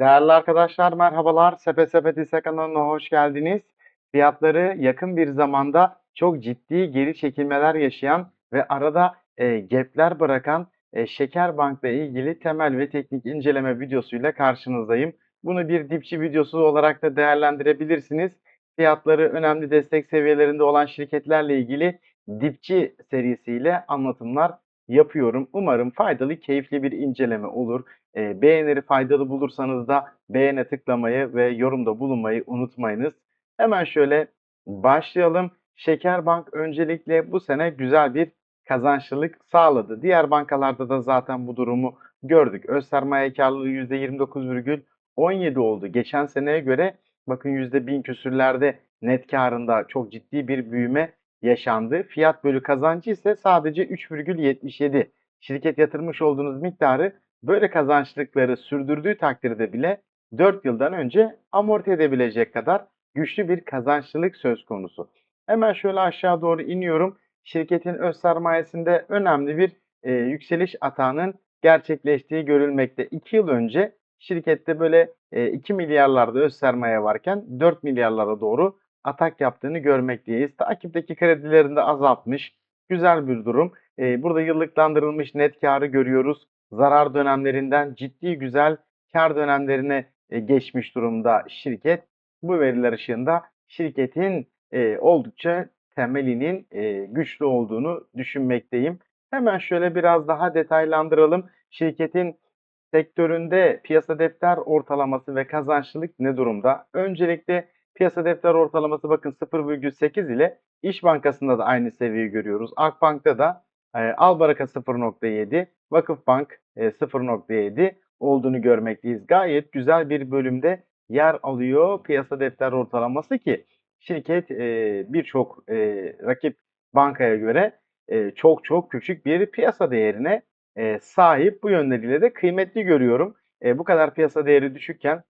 Değerli arkadaşlar merhabalar. Sepet Sepet Hisse kanalına hoş geldiniz. Fiyatları yakın bir zamanda çok ciddi geri çekilmeler yaşayan ve arada e, gap'ler bırakan e, Şeker Bank'la ilgili temel ve teknik inceleme videosuyla karşınızdayım. Bunu bir dipçi videosu olarak da değerlendirebilirsiniz. Fiyatları önemli destek seviyelerinde olan şirketlerle ilgili dipçi serisiyle anlatımlar yapıyorum. Umarım faydalı, keyifli bir inceleme olur. E, beğenileri faydalı bulursanız da beğene tıklamayı ve yorumda bulunmayı unutmayınız. Hemen şöyle başlayalım. Şekerbank öncelikle bu sene güzel bir kazançlılık sağladı. Diğer bankalarda da zaten bu durumu gördük. Öz sermaye karlılığı %29,17 oldu. Geçen seneye göre bakın %1000 küsürlerde net karında çok ciddi bir büyüme yaşandı. Fiyat bölü kazancı ise sadece 3,77. Şirket yatırmış olduğunuz miktarı böyle kazançlıkları sürdürdüğü takdirde bile 4 yıldan önce amorti edebilecek kadar güçlü bir kazançlılık söz konusu. Hemen şöyle aşağı doğru iniyorum. Şirketin öz sermayesinde önemli bir e, yükseliş atağının gerçekleştiği görülmekte. 2 yıl önce şirkette böyle e, 2 milyarlarda öz sermaye varken 4 milyarlara doğru atak yaptığını görmekteyiz. Takipteki kredilerini de azaltmış. Güzel bir durum. E, burada yıllıklandırılmış net karı görüyoruz. Zarar dönemlerinden ciddi güzel kar dönemlerine e, geçmiş durumda şirket. Bu veriler ışığında şirketin e, oldukça temelinin e, güçlü olduğunu düşünmekteyim. Hemen şöyle biraz daha detaylandıralım. Şirketin sektöründe piyasa defter ortalaması ve kazançlılık ne durumda? Öncelikle piyasa defter ortalaması bakın 0,8 ile İş Bankası'nda da aynı seviyeyi görüyoruz. Akbank'ta da Albaraka 0.7, Vakıfbank e, 0.7 olduğunu görmekteyiz. Gayet güzel bir bölümde yer alıyor piyasa defter ortalaması ki şirket birçok rakip bankaya göre çok çok küçük bir piyasa değerine sahip. Bu yönleriyle de kıymetli görüyorum. Bu kadar piyasa değeri düşükken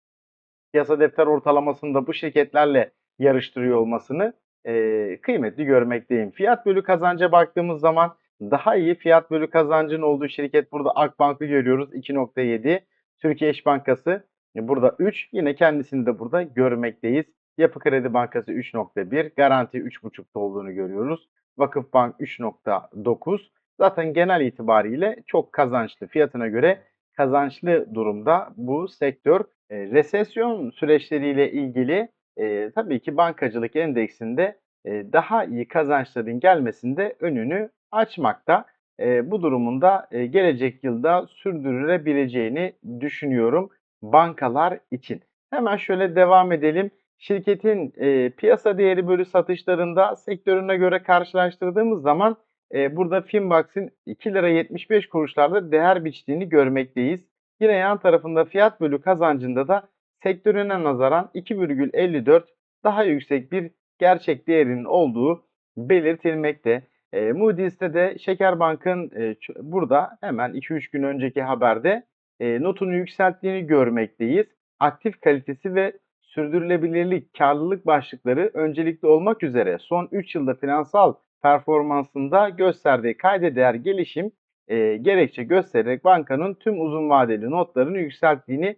piyasa defter ortalamasında bu şirketlerle yarıştırıyor olmasını e, kıymetli görmekteyim. Fiyat bölü kazanca baktığımız zaman daha iyi fiyat bölü kazancın olduğu şirket burada Akbank'ı görüyoruz 2.7. Türkiye İş Bankası burada 3. Yine kendisini de burada görmekteyiz. Yapı Kredi Bankası 3.1, Garanti 3.5'ta olduğunu görüyoruz. Vakıfbank 3.9. Zaten genel itibariyle çok kazançlı fiyatına göre kazançlı durumda bu sektör. E, resesyon süreçleriyle ilgili e, tabii ki bankacılık endeksinde e, daha iyi kazançların gelmesinde önünü açmakta. E, bu durumunda e, gelecek yılda sürdürülebileceğini düşünüyorum bankalar için. Hemen şöyle devam edelim. Şirketin e, piyasa değeri bölü satışlarında sektörüne göre karşılaştırdığımız zaman e, burada Finbox'in 2 lira 75 kuruşlarda değer biçtiğini görmekteyiz. Yine yan tarafında fiyat bölü kazancında da sektörüne nazaran 2,54 daha yüksek bir gerçek değerinin olduğu belirtilmekte. E, Moody's'te de Şekerbank'ın e, burada hemen 2-3 gün önceki haberde e, notunu yükselttiğini görmekteyiz. Aktif kalitesi ve sürdürülebilirlik, karlılık başlıkları öncelikli olmak üzere son 3 yılda finansal performansında gösterdiği kayda değer gelişim e, gerekçe göstererek bankanın tüm uzun vadeli notlarını yükselttiğini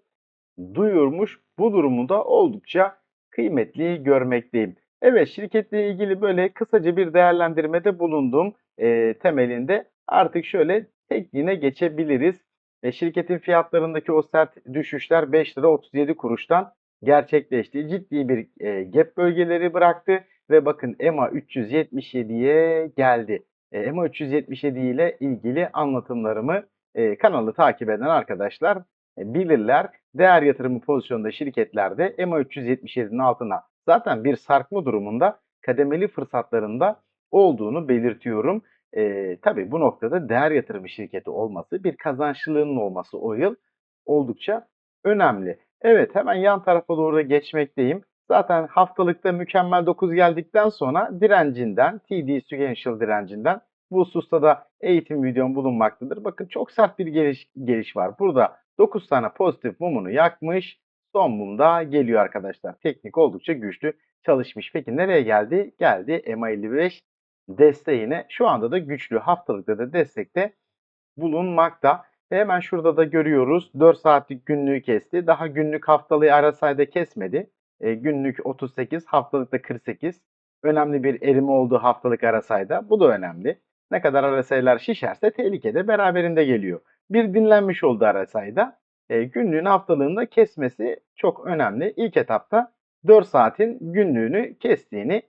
duyurmuş. Bu durumu da oldukça kıymetli görmekteyim. Evet şirketle ilgili böyle kısaca bir değerlendirmede bulundum e, temelinde. Artık şöyle tekniğine geçebiliriz. E, şirketin fiyatlarındaki o sert düşüşler 5 lira 37 kuruştan gerçekleşti. Ciddi bir e, gap bölgeleri bıraktı ve bakın EMA 377'ye geldi. E, EMA 377 ile ilgili anlatımlarımı e, kanalı takip eden arkadaşlar e, bilirler. Değer yatırımı pozisyonda şirketlerde EMA 377'nin altına zaten bir sarkma durumunda kademeli fırsatlarında olduğunu belirtiyorum. E, tabii bu noktada değer yatırımı şirketi olması, bir kazançlılığının olması o yıl oldukça önemli. Evet hemen yan tarafa doğru da geçmekteyim. Zaten haftalıkta mükemmel 9 geldikten sonra direncinden, TD Sequential direncinden bu hususta da eğitim videom bulunmaktadır. Bakın çok sert bir geliş, geliş var. Burada 9 tane pozitif mumunu yakmış. Son mum da geliyor arkadaşlar. Teknik oldukça güçlü çalışmış. Peki nereye geldi? Geldi MA55 desteğine. Şu anda da güçlü haftalıkta da destekte bulunmakta. Hemen şurada da görüyoruz 4 saatlik günlüğü kesti. Daha günlük haftalığı RSI'de kesmedi. E, günlük 38, haftalıkta 48. Önemli bir erime olduğu haftalık RSI'da. Bu da önemli. Ne kadar RSI'ler şişerse tehlikede beraberinde geliyor. Bir dinlenmiş oldu RSI'da. E, günlüğün haftalığında kesmesi çok önemli. İlk etapta 4 saatin günlüğünü kestiğini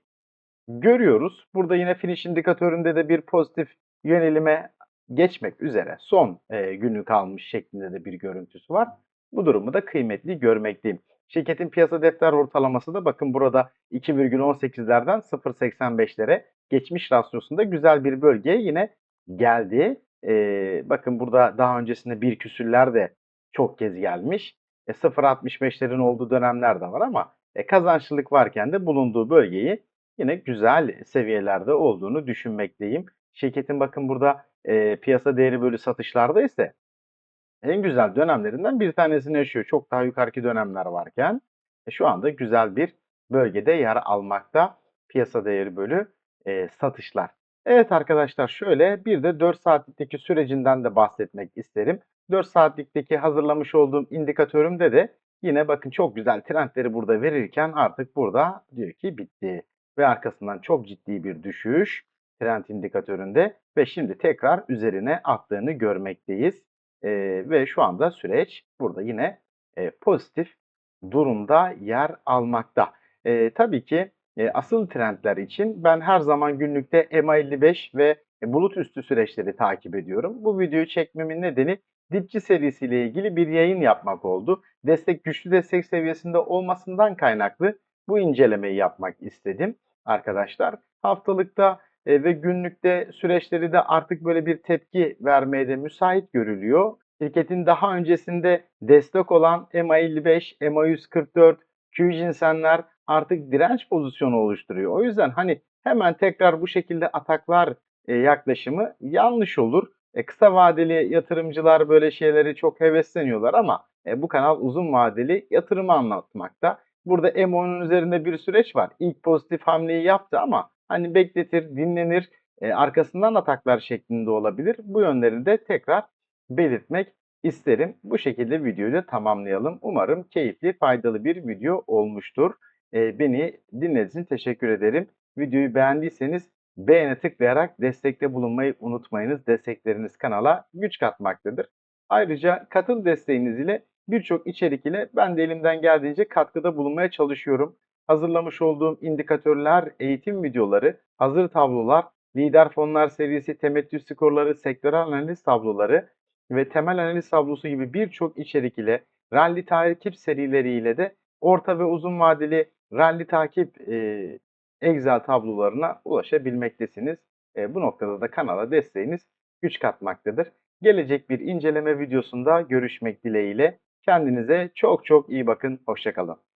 görüyoruz. Burada yine finish indikatöründe de bir pozitif yönelime geçmek üzere son e, günü kalmış şeklinde de bir görüntüsü var. Bu durumu da kıymetli görmekteyim. Şirketin piyasa defter ortalaması da bakın burada 2,18'lerden 0,85'lere geçmiş rasyosunda güzel bir bölgeye yine geldi. E, bakın burada daha öncesinde bir küsürler de çok kez gelmiş. E, 0.65'lerin olduğu dönemler de var ama e, kazançlılık varken de bulunduğu bölgeyi yine güzel seviyelerde olduğunu düşünmekteyim. Şirketin bakın burada e, piyasa değeri bölü satışlarda ise en güzel dönemlerinden bir tanesini yaşıyor. Çok daha yukarıki dönemler varken e, şu anda güzel bir bölgede yer almakta piyasa değeri bölü e, satışlar. Evet arkadaşlar şöyle bir de 4 saatlikteki sürecinden de bahsetmek isterim. 4 saatlikteki hazırlamış olduğum indikatörümde de yine bakın çok güzel trendleri burada verirken artık burada diyor ki bitti. Ve arkasından çok ciddi bir düşüş trend indikatöründe ve şimdi tekrar üzerine attığını görmekteyiz. Ee, ve şu anda süreç burada yine e, pozitif durumda yer almakta. E, tabii ki e, asıl trendler için ben her zaman günlükte MA55 ve bulut üstü süreçleri takip ediyorum. Bu videoyu çekmemin nedeni dipçi serisiyle ilgili bir yayın yapmak oldu. Destek güçlü destek seviyesinde olmasından kaynaklı bu incelemeyi yapmak istedim arkadaşlar. Haftalıkta e, ve günlükte süreçleri de artık böyle bir tepki vermeye de müsait görülüyor. Şirketin daha öncesinde destek olan MA55, MA144, Q cinsenler artık direnç pozisyonu oluşturuyor. O yüzden hani hemen tekrar bu şekilde ataklar e, yaklaşımı yanlış olur. E, kısa vadeli yatırımcılar böyle şeyleri çok hevesleniyorlar ama e, bu kanal uzun vadeli yatırımı anlatmakta. Burada M10'un üzerinde bir süreç var. İlk pozitif hamleyi yaptı ama hani bekletir, dinlenir, e, arkasından ataklar şeklinde olabilir. Bu yönlerini de tekrar belirtmek isterim. Bu şekilde videoyu da tamamlayalım. Umarım keyifli, faydalı bir video olmuştur. E, beni dinlediğiniz için teşekkür ederim. Videoyu beğendiyseniz beğene tıklayarak destekte bulunmayı unutmayınız. Destekleriniz kanala güç katmaktadır. Ayrıca katıl desteğiniz ile birçok içerik ile ben de elimden geldiğince katkıda bulunmaya çalışıyorum. Hazırlamış olduğum indikatörler, eğitim videoları, hazır tablolar, lider fonlar serisi, temettü skorları, sektörel analiz tabloları ve temel analiz tablosu gibi birçok içerik ile rally takip serileriyle de orta ve uzun vadeli rally takip e, Excel tablolarına ulaşabilmektesiniz. E, bu noktada da kanala desteğiniz güç katmaktadır. Gelecek bir inceleme videosunda görüşmek dileğiyle. Kendinize çok çok iyi bakın. Hoşçakalın.